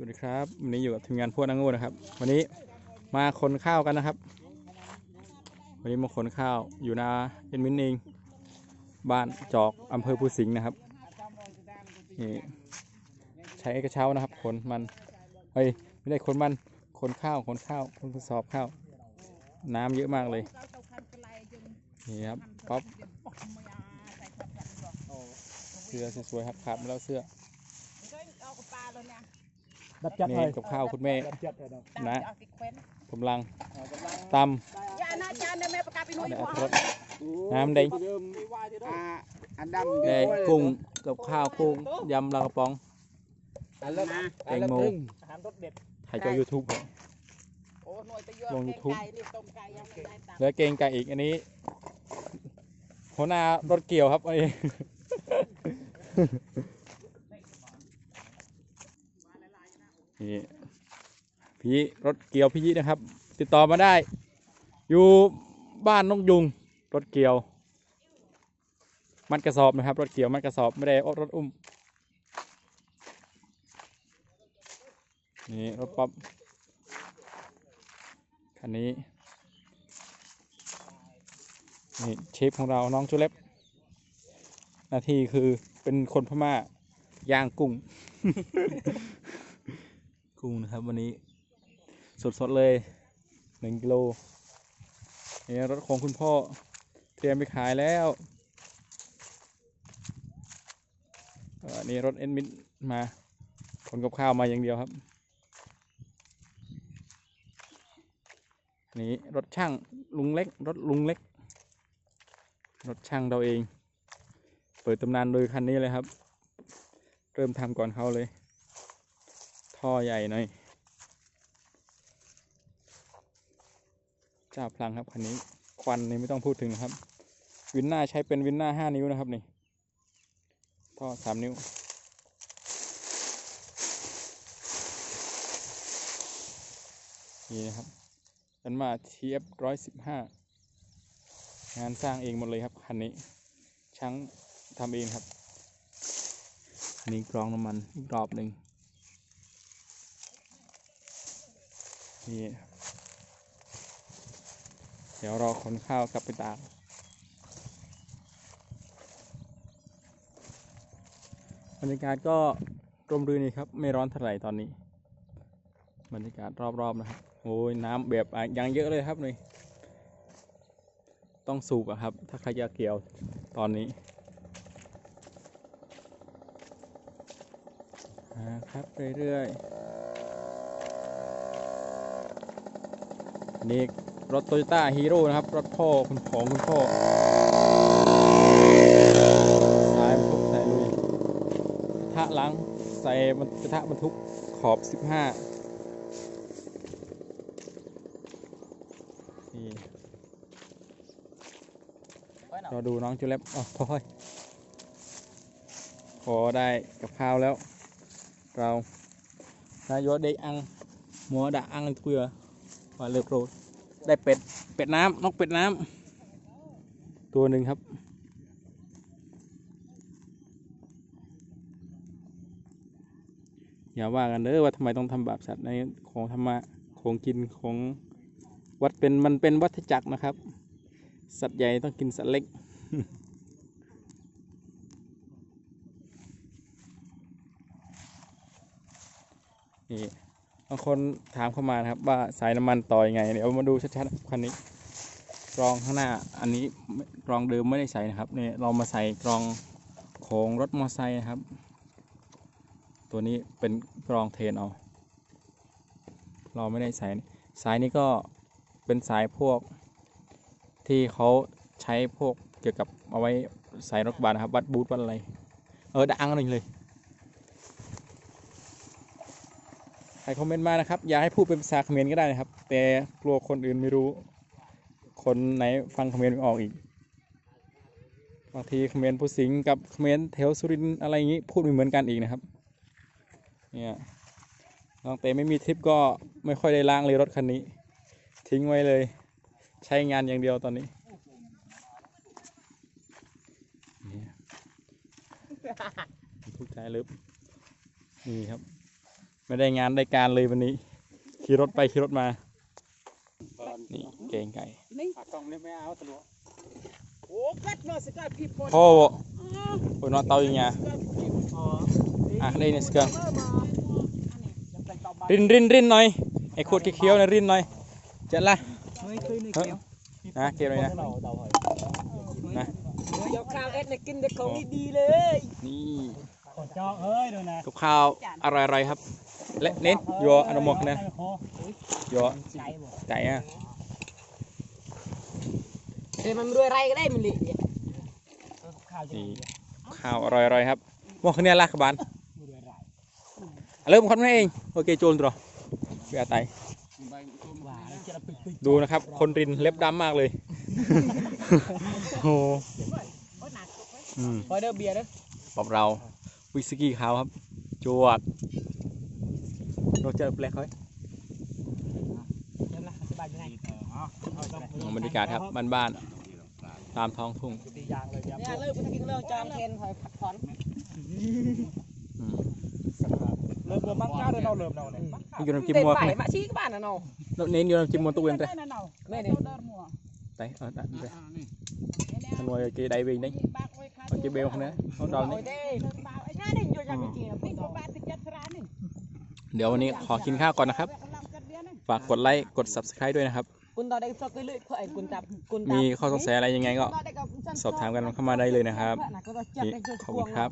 วัสดีครับวันนี้อยู่กับทีมงานพวกนังงูนะครับ วันนี้มาขนข้าวกันนะครับ วันนี้มาขนข้าวอยู่นาเอ็นมินเอง บ้านจอกอำเภอภูสิงห์นะครับนี่ใช้กระเช้านะครับขนมันเฮ้ยไม่ได้ขนมันขนข้าวขนข้าวขนกระสอบข้าว น้ำเยอะมากเลยนี่ครับป๊อปเสื้อสวยๆครับขาดมาแล้วเสื้อ ดับจัดนี่เลยกับข้าวคุณแม่ดับจัดเลยนะนะกำลังตำอย่านะจานแม่ประกาศไปหน่วยในหัอัวตรสน้ำแดงอ่าอันดำแดงกุ้งกับข้าวกุ้งยำปลากระป๋องอันละนะแตงโมอาหารรสเด็ดถ่ายจอยูทูบโอ้หน่วยตะยอลงแกง YouTube ไก่นี่ต้มไก่ยังไม่ได้ตังเหลือเกงไก่อีกอันนี้หัวหน้ารถเกี่ยวครับอันนี้ นี่พี่รถเกียวพี่ยินะครับ ติดต่อมาได้ อยู่บ้านนกยุงรถเกียว มัดกระสอบนะครับ รถเกียวมัดกระสอบไม่ได้อรถอุ้มนี่รถป๊อปคันนี้นี่เชฟของเราน้องจูเล็บหน้าที่คือเป็นคนพม่าย่างกุ้ง กุ้งนะครับวันนี้ สดๆเลยหนึ่งกิโลนี่รถของคุณพ่อเตรียมไปขายแล้วนี่รถเอ็นมิดมาขนกับข้าวมาอย่างเดียวครับ นี่รถช่างลุงเล็ก รถลุงเล็ก รถช่างเราเอง เปิดตำนานโดยคันนี้เลยครับ เริ่มทำก่อนเขาเลย ท่อใหญ่หน่อยเจ้าพลังครับคันนี้ควันนี่ไม่ต้องพูดถึงนะครับ วินหน้าใช้เป็นวินหน้าห้านิ้วนะครับนี่ท่อสามนิ้ว นี่นะครับเป็นมาเทียบร้อยสิบห้างานสร้างเองหมดเลยครับคันนี้ช่างทำเองครับ อันนี้กรองน้ำมันอีกรอบหนึ่ง นี่เดี๋ยวรอขนข้าวกลับไปตากบรรยากาศก็ร่มรื่นนี่ครับ ไม่ร้อนเท่าไหร่ตอนนี้ บรรยากาศรอบๆนะครับโอ้ยน้ำแบบยังเยอะเลยครับนี่ต้องสูบอะครับ ถ้าใครจะเกี่ยวตอนนี้ครับเรื่อยๆ นี่รถโตโยต้าฮีโร่นะครับ รถพ่อคุณของคุณพ่อสายบรรทุกใส่ลุยกระทะหลังใส่บรรกระทะบรรทุกขอบ 15 นี่เราดูน้องจูเล็บอ๋อพอยพอได้กับข้าวแล้ว เรานายโยเด็กอังหมัวดะอังเกลือ ว่าเลือกโรดได้เป็ด เป็ดน้ำนกเป็ดน้ำตัวหนึ่งครับอย่าว่ากันเด้อว่าทำไมต้องทำบาปสัตว์ในของธรรมะของกินของวัดเป็นมันเป็นวัฏจักรนะครับ สัตว์ใหญ่ต้องกินสัตว์เล็ก นี่ บางคนถามเข้ามานะครับ ว่าสายน้ำมันต่อยังไงเดี๋ยวมาดูชัดๆคันนี้กรองข้างหน้าอันนี้กรองเดิมไม่ได้ใส่นะครับเนี่ยเรามาใส่กรองของรถมอเตอร์ไซค์นะครับ ตัวนี้เป็นกรองเทนเอาเราไม่ได้ใส่สายนี้ก็เป็นสายพวกที่เขาใช้พวกเกี่ยวกับเอาไว้ใส่รถกระบะนะครับวัดบูทวัดอะไรเออดังหนึ่งเลยใค รคอมเมนต์มานะครับ อย่าให้พูดเป็นภาษาเขมรก็ได้นะครับ แต่กลัวคนอื่นไม่รู้ คนไหนฟังเขมรไม่ออกอีกบางทีเขมรผู้สิงกับเขมรแถวสุรินอะไรอย่างนี้พูดไม่เหมือนกันอีกนะครับเนี่ยน้องเต้ไม่มีทริปก็ไม่ค่อยได้ล้างเลยรถคันนี้ ทิ้งไว้เลย ใช้งานอย่างเดียวตอนนี้นี่ทุกใจลึบนี่ครับ ไม่ได้งานได้การเลยวันนี้ ขี่รถไปขี่รถมา นี่เก่งไก่นี่ปากกล้องนี่ไม่เอาตลอดโอ้กัดเนาะสกายพี่พอโอ้โหโอ้ยนอนเตาอย่างเงี้ยอ๋ออะได้เนี่ยสเกินยังแต่งต่อมารินรินรินหน่อยไอ้ขวดเขียวๆนะรินหน่อยเจัดละเฮ้ยเคยนึกเฮ้ยแล้วนะเกมเลยนะเราเตาหอยนะเดี๋ยวข้าวเอ็ดเนี่ยกินเด็กของดีๆเลยนี่ก่อนเจาะเอ้ยดูนะกับข้าวอร่อยๆครับ และเน้นโยอนุโมกนะโยใจบ่ไก่อะเดี๋ยวมันรวยไรก็ได้มันเลยข้าวจะนี่ดีข้าวอร่อยๆครับหมวกเนี่ยลากกระบาลมือเดือดไรเริ่มคนนี้เองโอเคโจนตัวเบียไตหวานจะระปิดปิดดูนะครับ คนรินเล็บดำมากเลยโอ้โหอืมพอเด้อเบียร์เด้อปอบเราวิสกี้ขาวครับ จวด เราเจอแปลกเขาเดี๋ยวนะอธิบายยังไงอ๋อเอาต้องบรรยากาศครับบ้านๆตามท้องทุ่งตียางเลยครับเนี่ยเลิกไปกินเลิกจองเทนหอยผัดผ่อนอืมเริ่มเริ่มมักง่ายเลยเราเริ่มเราเนี่ยนี่อยู่น้ำจิ้มเต้นมัวไปไหมมาชี้ก็บ้านน่ะเนาะเน้นอยู่น้ำจิ้มมัวตุเวนเตะแม่นี่ไตเออได้ไปขนวยเกได้เวงได้เอาเกเบลคนนี้เอาดาวโอ้นี่ยเด้ง่ายนี่ เดี๋ยววันนี้ขอกินข้าวก่อนนะครับ ฝากกดไลค์ กด subscribe ด้วยนะครับ มีข้อสงสัยอะไรยังไงก็ สอบถามกันเข้ามาได้เลยนะครับนี่ขอบคุณครับ